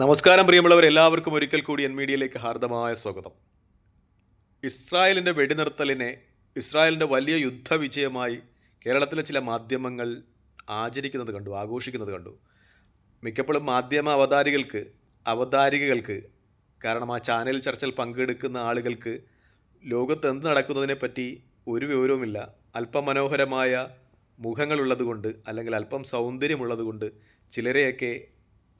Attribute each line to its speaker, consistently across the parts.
Speaker 1: നമസ്കാരം പ്രിയമുള്ളവർ എല്ലാവർക്കും ഒരിക്കൽ കൂടി എൻ മീഡിയയിലേക്ക് ഹാർദമായ സ്വാഗതം. ഇസ്രായേലിന്റെ വെടിനിർത്തലിനെ ഇസ്രായേലിന്റെ വലിയ യുദ്ധവിജയമായി കേരളത്തിലെ ചില മാധ്യമങ്ങൾ ആചരിക്കുന്നത് കണ്ടു ആഘോഷിക്കുന്നത് കണ്ടു. മിക്കപ്പോഴും മാധ്യമ അവതാരികൾക്ക് അവതാരികകൾക്ക് കാരണം ആ ചാനൽ ചർച്ചയിൽ പങ്കെടുക്കുന്ന ആളുകൾക്ക് ലോകത്ത് എന്ത് നടക്കുന്നതിനെപ്പറ്റി ഒരു വിവരവുമില്ല. അല്പം മനോഹരമായ മുഖങ്ങളുള്ളതുകൊണ്ട് അല്ലെങ്കിൽ അല്പം സൗന്ദര്യമുള്ളതുകൊണ്ട് ചിലരെയൊക്കെ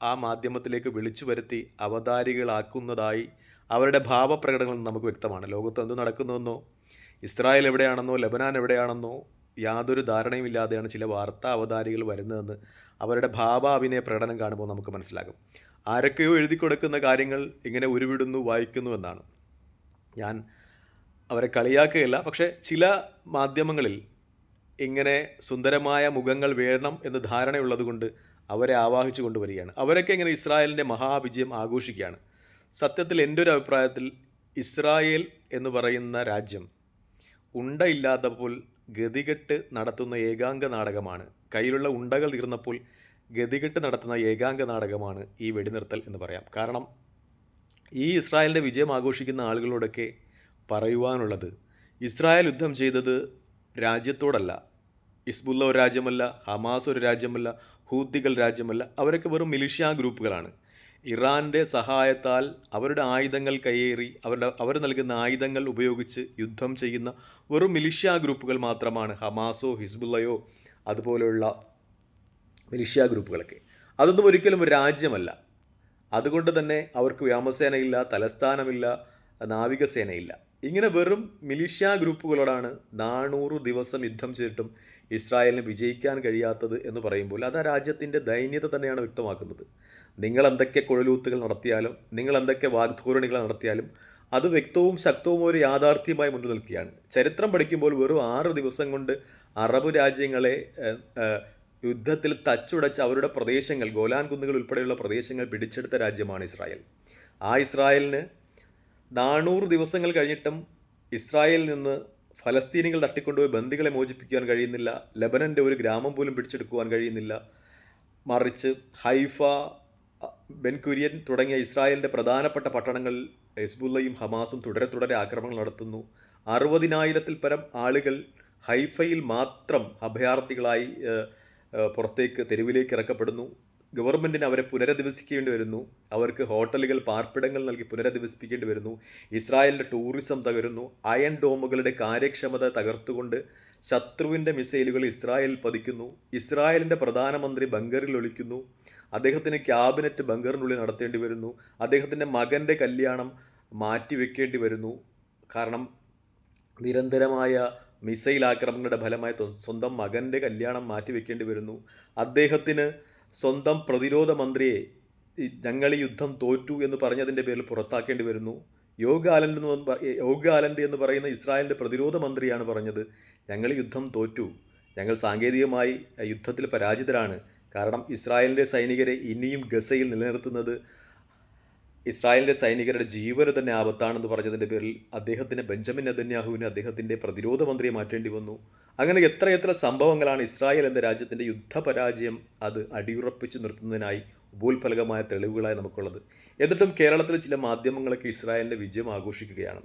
Speaker 1: ആ മാധ്യമത്തിലേക്ക് വിളിച്ചു വരുത്തി അവതാരികളാക്കുന്നതായി അവരുടെ ഭാവപ്രകടനങ്ങൾ നമുക്ക് വ്യക്തമാണ്. ലോകത്ത് എന്ത് നടക്കുന്നുവെന്നോ ഇസ്രായേൽ എവിടെയാണെന്നോ ലബനാൻ എവിടെയാണെന്നോ യാതൊരു ധാരണയുമില്ലാതെയാണ് ചില വാർത്താ അവതാരികൾ വരുന്നതെന്ന് അവരുടെ ഭാവാഭിനയ പ്രകടനം കാണുമ്പോൾ നമുക്ക് മനസ്സിലാകും. ആരൊക്കെയോ എഴുതി കൊടുക്കുന്ന കാര്യങ്ങൾ ഇങ്ങനെ ഉരുവിടുന്നു വായിക്കുന്നു എന്നാണ്. ഞാൻ അവരെ കളിയാക്കുകയില്ല പക്ഷേ ചില മാധ്യമങ്ങളിൽ ഇങ്ങനെ സുന്ദരമായ മുഖങ്ങൾ വേണം എന്ന് ധാരണയുള്ളതുകൊണ്ട് അവരെ ആവാഹിച്ചു കൊണ്ടുവരികയാണ്. അവരൊക്കെ ഇങ്ങനെ ഇസ്രായേലിന്റെ മഹാവിജയം ആഘോഷിക്കുകയാണ്. സത്യത്തിൽ എന്റെ ഒരു അഭിപ്രായത്തിൽ ഇസ്രായേൽ എന്ന് പറയുന്ന രാജ്യം ഉണ്ടയില്ലാത്തപ്പോൾ ഗതികെട്ട് നടത്തുന്ന ഏകാംഗ നാടകമാണ്. കയ്യിലുള്ള ഉണ്ടകൾ തീർന്നപ്പോൾ ഗതികെട്ട് നടത്തുന്ന ഏകാംഗ നാടകമാണ് ഈ വെടിനിർത്തൽ എന്ന് പറയാം. കാരണം ഈ ഇസ്രായേലിന്റെ വിജയം ആഘോഷിക്കുന്ന ആളുകളോടൊക്കെ പറയുവാനുള്ളത് ഇസ്രായേൽ യുദ്ധം ചെയ്തത് രാജ്യത്തോടല്ല. ഇസ്ബുല്ല ഒരു രാജ്യമല്ല ഹമാസ് ഒരു രാജ്യമല്ല ഹൂത്തികൾ രാജ്യമല്ല അവരൊക്കെ വെറും മിലിഷ്യ ഗ്രൂപ്പുകളാണ്. ഇറാന്റെ സഹായത്താൽ അവരുടെ ആയുധങ്ങൾ കയ്യേറി അവരുടെ അവർ നൽകുന്ന ആയുധങ്ങൾ ഉപയോഗിച്ച് യുദ്ധം ചെയ്യുന്ന വെറും മിലിഷ്യ ഗ്രൂപ്പുകൾ മാത്രമാണ് ഹമാസോ ഹിസ്ബുള്ളയോ അതുപോലെയുള്ള മിലിഷ്യ ഗ്രൂപ്പുകളൊക്കെ. അതൊന്നും ഒരിക്കലും ഒരു രാജ്യമല്ല. അതുകൊണ്ട് തന്നെ അവർക്ക് വ്യോമസേനയില്ല തലസ്ഥാനമില്ല നാവികസേനയില്ല. ഇങ്ങനെ വെറും മിലിഷ്യ ഗ്രൂപ്പുകളോടാണ് നാനൂറ് ദിവസം യുദ്ധം ചെയ്തിട്ടും ഇസ്രായേലിന് വിജയിക്കാൻ കഴിയാത്തത് എന്ന് പറയുമ്പോൾ അത് ആ രാജ്യത്തിന്റെ ദൈന്യത തന്നെയാണ് വ്യക്തമാക്കുന്നത്. നിങ്ങൾ എന്തൊക്കെ കുഴലൂത്തുകൾ നടത്തിയാലും നിങ്ങൾ എന്തൊക്കെ വാഗ്ധോരണികൾ നടത്തിയാലും അത് വ്യക്തവും ശക്തവും ഒരു യാഥാർത്ഥ്യമായി മുന്നിൽ നിൽക്കുകയാണ്. ചരിത്രം പഠിക്കുമ്പോൾ വെറും ആറ് ദിവസം കൊണ്ട് അറബ് രാജ്യങ്ങളെ യുദ്ധത്തിൽ തച്ചുടച്ച് അവരുടെ പ്രദേശങ്ങൾ ഗോലാൻ കുന്നുകൾ ഉൾപ്പെടെയുള്ള പ്രദേശങ്ങൾ പിടിച്ചെടുത്ത രാജ്യമാണ് ഇസ്രായേൽ. ആ ഇസ്രായേലിന് നാനൂറ് ദിവസങ്ങൾ കഴിഞ്ഞിട്ടും ഇസ്രായേലിൽ നിന്ന് ഫലസ്തീനികൾ തട്ടിക്കൊണ്ടുപോയി ബന്ദികളെ മോചിപ്പിക്കുവാൻ കഴിയുന്നില്ല ലബനന്റെ ഒരു ഗ്രാമം പോലും പിടിച്ചെടുക്കുവാൻ കഴിയുന്നില്ല. മറിച്ച് ഹൈഫ ബെൻകുര്യൻ തുടങ്ങിയ ഇസ്രായേലിന്റെ പ്രധാനപ്പെട്ട പട്ടണങ്ങളിൽ ഹെസ്ബുല്ലയും ഹമാസും തുടരെ തുടരെ ആക്രമണങ്ങൾ നടത്തുന്നു. അറുപതിനായിരത്തിൽ പരം ആളുകൾ ഹൈഫയിൽ മാത്രം അഭയാർത്ഥികളായി പുറത്തേക്ക് തെരുവിലേക്ക് ഇറക്കപ്പെടുന്നു. ഗവൺമെന്റിന് അവരെ പുനരധിവസിക്കേണ്ടി വരുന്നു. അവർക്ക് ഹോട്ടലുകൾ പാർപ്പിടങ്ങൾ നൽകി പുനരധിവസിപ്പിക്കേണ്ടി വരുന്നു. ഇസ്രായേലിന്റെ ടൂറിസം തകരുന്നു. അയൺ ഡോമുകളുടെ കാര്യക്ഷമത തകർത്തുകൊണ്ട് ശത്രുവിന്റെ മിസൈലുകൾ ഇസ്രായേലിൽ പതിക്കുന്നു. ഇസ്രായേലിന്റെ പ്രധാനമന്ത്രി ബംഗറിൽ ഒളിക്കുന്നു. അദ്ദേഹത്തിന് ക്യാബിനറ്റ് ബംഗറിനുള്ളിൽ നടത്തേണ്ടി വരുന്നു. അദ്ദേഹത്തിന്റെ മകന്റെ കല്യാണം മാറ്റിവെക്കേണ്ടി വരുന്നു. കാരണം നിരന്തരമായ മിസൈൽ ആക്രമണങ്ങളുടെ ഫലമായി സ്വന്തം മകന്റെ കല്യാണം മാറ്റിവെക്കേണ്ടി വരുന്നു. അദ്ദേഹത്തിന് സ്വന്തം പ്രതിരോധ മന്ത്രിയെ ഞങ്ങൾ ഈ യുദ്ധം തോറ്റു എന്ന് പറഞ്ഞതിന്റെ പേരിൽ പുറത്താക്കേണ്ടി വരുന്നു. യോഗ ആലൻഡ് എന്ന് യോഗ ആലൻഡ് എന്ന് പറയുന്ന ഇസ്രായേലിന്റെ പ്രതിരോധ മന്ത്രിയാണ് പറഞ്ഞത്. ഞങ്ങൾ യുദ്ധം തോറ്റു. ഞങ്ങൾ സാങ്കേതികമായി യുദ്ധത്തിൽ പരാജിതരാണ്. കാരണം ഇസ്രായേലിന്റെ സൈനികരെ ഇനിയും ഗസയിൽ നിലനിർത്തുന്നത് ഇസ്രായേലിന്റെ സൈനികരുടെ ജീവന് തന്നെ ആപത്താണെന്ന് പറഞ്ഞതിന്റെ പേരിൽ അദ്ദേഹത്തിന് ബെഞ്ചമിൻ നെതന്യാഹുവിന് അദ്ദേഹത്തിന്റെ പ്രതിരോധ മന്ത്രിയെ മാറ്റേണ്ടി വന്നു. അങ്ങനെ എത്രയെത്ര സംഭവങ്ങളാണ് ഇസ്രായേൽ എന്ന രാജ്യത്തിന്റെ യുദ്ധപരാജയം അത് അടിയുറപ്പിച്ചു നിർത്തുന്നതിനായി ഉപോത്ഫലകമായ തെളിവുകളായി നമുക്കുള്ളത്. എന്നിട്ടും കേരളത്തിലെ ചില മാധ്യമങ്ങളൊക്കെ ഇസ്രായേലിന്റെ വിജയം ആഘോഷിക്കുകയാണ്.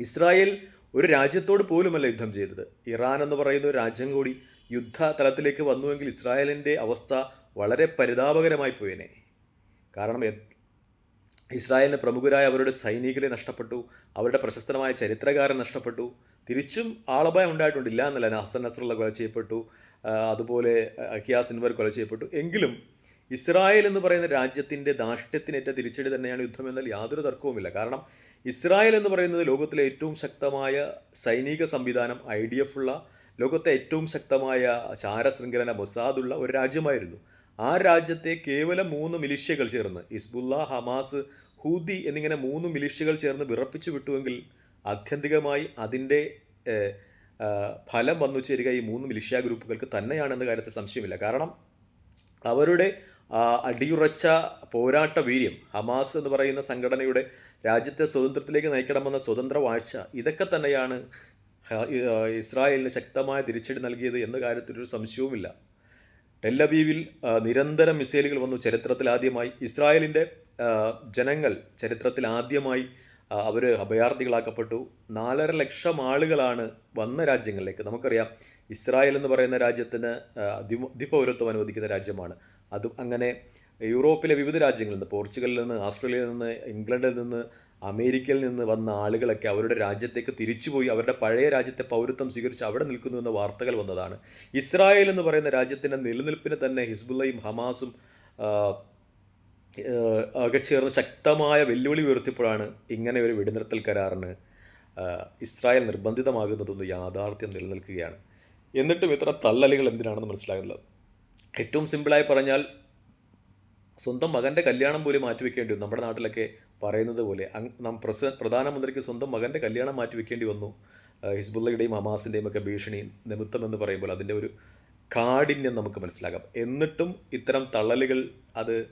Speaker 1: ഇസ്രായേൽ ഒരു രാജ്യത്തോട് പോലുമല്ല യുദ്ധം ചെയ്തത്. ഇറാൻ എന്ന് പറയുന്ന ഒരു രാജ്യം കൂടി യുദ്ധ തലത്തിലേക്ക് വന്നുവെങ്കിൽ ഇസ്രായേലിന്റെ അവസ്ഥ വളരെ പരിതാപകരമായി പോയേനെ. കാരണം ഇസ്രായേലിന് പ്രമുഖരായ അവരുടെ സൈനികരെ നഷ്ടപ്പെട്ടു അവരുടെ പ്രശസ്തമായ ചരിത്രകാരൻ നഷ്ടപ്പെട്ടു. തിരിച്ചും ആളപായം ഉണ്ടായിട്ടുണ്ട്. ഇല്ല എന്നല്ല ഹസൻ നസറുള്ള കൊല ചെയ്യപ്പെട്ടു അതുപോലെ അഖിയാസ് സിൻവർ കൊല ചെയ്യപ്പെട്ടു. എങ്കിലും ഇസ്രായേൽ എന്ന് പറയുന്ന രാജ്യത്തിന്റെ ദാഷ്ട്യത്തിനേറ്റ തിരിച്ചടി തന്നെയാണ് യുദ്ധം എന്നാൽ യാതൊരു തർക്കവുമില്ല. കാരണം ഇസ്രായേൽ എന്ന് പറയുന്നത് ലോകത്തിലെ ഏറ്റവും ശക്തമായ സൈനിക സംവിധാനം ഐ ഡി എഫ് ഉള്ള ലോകത്തെ ഏറ്റവും ശക്തമായ ചാരശൃംഖലന മൊസാദുള്ള ഒരു രാജ്യമായിരുന്നു. ആ രാജ്യത്തെ കേവലം മൂന്ന് മിലിഷ്യകൾ ചേർന്ന് ഇസ്ബുല്ല ഹമാസ് ഹൂദി എന്നിങ്ങനെ മൂന്ന് മിലിഷ്യകൾ ചേർന്ന് വിറപ്പിച്ചു വിട്ടുവെങ്കിൽ ആത്യന്തികമായി അതിന്റെ ഫലം വന്നു ചേരുക ഈ മൂന്ന് മിലിഷ്യ ഗ്രൂപ്പുകൾക്ക് തന്നെയാണെന്ന കാര്യത്തിൽ സംശയമില്ല. കാരണം അവരുടെ അടിയുറച്ച പോരാട്ട വീര്യം ഹമാസ് എന്ന് പറയുന്ന സംഘടനയുടെ രാജ്യത്തെ സ്വതന്ത്രത്തിലേക്ക് നയിക്കണമെന്ന സ്വതന്ത്ര വാഴ്ച ഇതൊക്കെ തന്നെയാണ് ഇസ്രായേലിന് ശക്തമായ തിരിച്ചടി നൽകിയത് എന്ന കാര്യത്തിലൊരു സംശയവുമില്ല. ടെല്ലബീവിൽ നിരന്തരം മിസൈലുകൾ വന്നു ചരിത്രത്തിൽ ആദ്യമായി. ഇസ്രായേലിന്റെ ജനങ്ങൾ ചരിത്രത്തിൽ ആദ്യമായി അവർ അഭയാർത്ഥികളാക്കപ്പെട്ടു. നാലര ലക്ഷം ആളുകളാണ് വന്ന രാജ്യങ്ങളിലേക്ക്. നമുക്കറിയാം ഇസ്രായേൽ എന്ന് പറയുന്ന രാജ്യത്തിന് അതിപൗരത്വം അനുവദിക്കുന്ന രാജ്യമാണ്. അതും അങ്ങനെ യൂറോപ്പിലെ വിവിധ രാജ്യങ്ങളിൽ നിന്ന് പോർച്ചുഗലിൽ നിന്ന് ആസ്ട്രേലിയയിൽ നിന്ന് ഇംഗ്ലണ്ടിൽ നിന്ന് അമേരിക്കയിൽ നിന്ന് വന്ന ആളുകളൊക്കെ അവരുടെ രാജ്യത്തേക്ക് തിരിച്ചുപോയി അവരുടെ പഴയ രാജ്യത്തെ പൗരത്വം സ്വീകരിച്ച് അവിടെ നിൽക്കുന്നു എന്ന വാർത്തകൾ വന്നതാണ്. ഇസ്രായേൽ എന്ന് പറയുന്ന രാജ്യത്തിന്റെ നിലനിൽപ്പിന് തന്നെ ഹിസ്ബുള്ളയും ഹമാസും ഒക്കെ ചേർന്ന് ശക്തമായ വെല്ലുവിളി ഉയർത്തിയപ്പോഴാണ് ഇങ്ങനെ ഒരു വെടിനിർത്തൽ കരാറിന് ഇസ്രായേൽ നിർബന്ധിതമാകുന്നതൊന്ന് യാഥാർത്ഥ്യം നിലനിൽക്കുകയാണ്. എന്നിട്ടും ഇത്ര തള്ളലുകൾ എന്തിനാണെന്ന് മനസ്സിലാകുന്നില്ല. ഏറ്റവും സിമ്പിളായി പറഞ്ഞാൽ സ്വന്തം മകന്റെ കല്യാണം പോലും മാറ്റിവെക്കേണ്ടി വന്നു. നമ്മുടെ നാട്ടിലൊക്കെ പറയുന്നത് പോലെ നാം പ്രസ പ്രധാനമന്ത്രിക്ക് സ്വന്തം മകന്റെ കല്യാണം മാറ്റിവെക്കേണ്ടി വന്നു. ഹിസ്ബുള്ളയുടെയും ഹമാസിന്റെയും ഒക്കെ ഭീഷണി നിമിത്തം എന്ന് പറയുമ്പോൾ അതിന്റെ ഒരു കാഠിന്യം നമുക്ക് മനസ്സിലാക്കാം. എന്നിട്ടും ഇത്തരം തള്ളലുകൾ അത്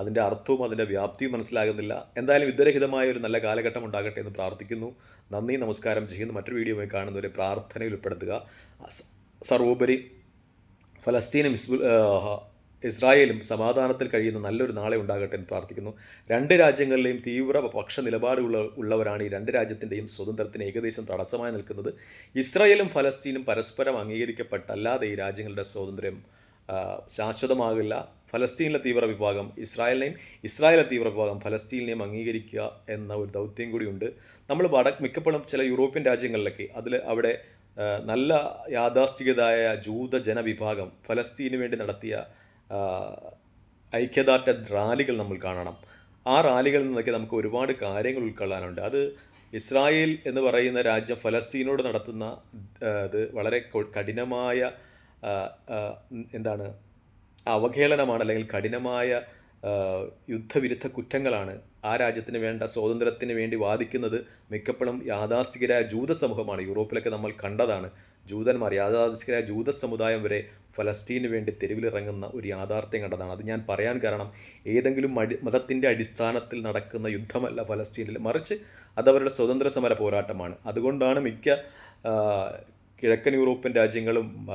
Speaker 1: അതിന്റെ അർത്ഥവും അതിന്റെ വ്യാപ്തിയും മനസ്സിലാകുന്നില്ല. എന്തായാലും യുദ്ധരഹിതമായ ഒരു നല്ല കാലഘട്ടം ഉണ്ടാകട്ടെ എന്ന് പ്രാർത്ഥിക്കുന്നു. നന്ദി നമസ്കാരം. ചെയ്യുന്നു മറ്റൊരു വീഡിയോയുമായി കാണുന്നവരെ പ്രാർത്ഥനയിൽ ഉൾപ്പെടുത്തുക. സർവോപരി ഫലസ്തീനും ഹിസ്ബുൽ ഇസ്രായേലും സമാധാനത്തിൽ കഴിയുന്ന നല്ലൊരു നാളെ ഉണ്ടാകട്ടെ എന്ന് പ്രാർത്ഥിക്കുന്നു. രണ്ട് രാജ്യങ്ങളിലെയും തീവ്ര പക്ഷ നിലപാടുള്ള ഉള്ളവരാണ് ഈ രണ്ട് രാജ്യത്തിന്റെയും സ്വതന്ത്രത്തിന് ഏകദേശം തടസ്സമായി നിൽക്കുന്നത്. ഇസ്രായേലും ഫലസ്തീനും പരസ്പരം അംഗീകരിക്കപ്പെട്ടല്ലാതെ ഈ രാജ്യങ്ങളുടെ സ്വാതന്ത്ര്യം ശാശ്വതമാകില്ല. ഫലസ്തീനിലെ തീവ്ര വിഭാഗം ഇസ്രായേലിനെയും ഇസ്രായേലിലെ തീവ്ര വിഭാഗം ഫലസ്തീനിനെയും അംഗീകരിക്കുക എന്ന ഒരു ദൗത്യം കൂടിയുണ്ട്. നമ്മൾ വട മിക്കപ്പോഴും ചില യൂറോപ്യൻ രാജ്യങ്ങളിലൊക്കെ അതിൽ അവിടെ നല്ല യാഥാസ്ഥികതായ ജൂത ജനവിഭാഗം ഫലസ്തീനു വേണ്ടി നടത്തിയ ഐക്യദാർഢ്യ റാലികൾ നമ്മൾ കാണണം. ആ റാലികളിൽ നിന്നൊക്കെ നമുക്ക് ഒരുപാട് കാര്യങ്ങൾ ഉൾക്കൊള്ളാനുണ്ട്. അത് ഇസ്രായേൽ എന്ന് പറയുന്ന രാജ്യം ഫലസ്തീനോട് നടത്തുന്ന അത് വളരെ കഠിനമായ എന്താണ് അവഹേളനമാണ് അല്ലെങ്കിൽ കഠിനമായ യുദ്ധവിരുദ്ധ കുറ്റങ്ങളാണ് ആ രാജ്യത്തിന് വേണ്ട സ്വാതന്ത്ര്യത്തിന് വേണ്ടി വാദിക്കുന്നത് മിക്കപ്പോഴും യാഥാസ്ഥികരായ ജൂത സമൂഹമാണ്. യൂറോപ്പിലൊക്കെ നമ്മൾ കണ്ടതാണ്. ജൂതന്മാർ യാഥാസ്ഥികരായ ജൂത സമുദായം വരെ ഫലസ്തീന് വേണ്ടി തെരുവിലിറങ്ങുന്ന ഒരു യാഥാർത്ഥ്യം കണ്ടതാണ്. അത് ഞാൻ പറയാൻ കാരണം ഏതെങ്കിലും മടി മതത്തിന്റെ അടിസ്ഥാനത്തിൽ നടക്കുന്ന യുദ്ധമല്ല ഫലസ്തീനിൽ. മറിച്ച് അതവരുടെ സ്വതന്ത്ര സമര പോരാട്ടമാണ്. അതുകൊണ്ടാണ് മിക്ക കിഴക്കൻ യൂറോപ്യൻ രാജ്യങ്ങളും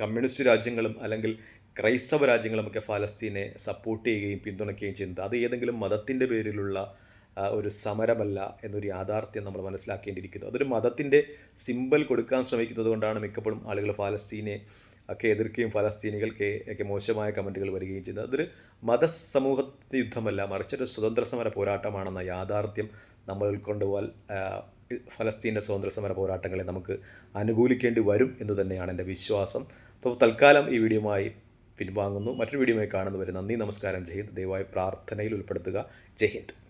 Speaker 1: കമ്മ്യൂണിസ്റ്റ് രാജ്യങ്ങളും അല്ലെങ്കിൽ ക്രൈസ്തവ രാജ്യങ്ങളുമൊക്കെ ഫലസ്തീനെ സപ്പോർട്ട് ചെയ്യുകയും പിന്തുണയ്ക്കുകയും ചെയ്യുന്നത്. അത് ഏതെങ്കിലും മതത്തിന്റെ പേരിലുള്ള ഒരു സമരമല്ല എന്നൊരു യാഥാർത്ഥ്യം നമ്മൾ മനസ്സിലാക്കേണ്ടിയിരിക്കുന്നു. അതൊരു മതത്തിന്റെ സിമ്പൽ കൊടുക്കാൻ ശ്രമിക്കുന്നത് കൊണ്ടാണ് മിക്കപ്പോഴും ആളുകൾ ഫലസ്തീനെ ഒക്കെ എതിർക്കുകയും ഫലസ്തീനികൾക്ക് ഒക്കെ മോശമായ കമന്റുകൾ വരികയും ചെയ്യുന്നത്. അതൊരു മതസമൂഹത്തിന്റെ യുദ്ധമല്ല മറിച്ചൊരു സ്വതന്ത്ര സമര പോരാട്ടമാണെന്ന യാഥാർത്ഥ്യം നമ്മൾ ഉൾക്കൊണ്ടുപോയാൽ ഫലസ്തീന്റെ സ്വതന്ത്ര സമര പോരാട്ടങ്ങളെ നമുക്ക് അനുകൂലിക്കേണ്ടി വരും എന്ന് തന്നെയാണ് എന്റെ വിശ്വാസം. അപ്പോൾ തൽക്കാലം ഈ വീഡിയോയുമായി പിൻവാങ്ങുന്നു. മറ്റൊരു വീഡിയോയുമായി കാണുന്നവരെ നന്ദി നമസ്കാരം. ജയ്ഹിന്ദ് ദയവായി പ്രാർത്ഥനയിൽ ഉൾപ്പെടുത്തുക. ജയ് ഹിന്ദ്.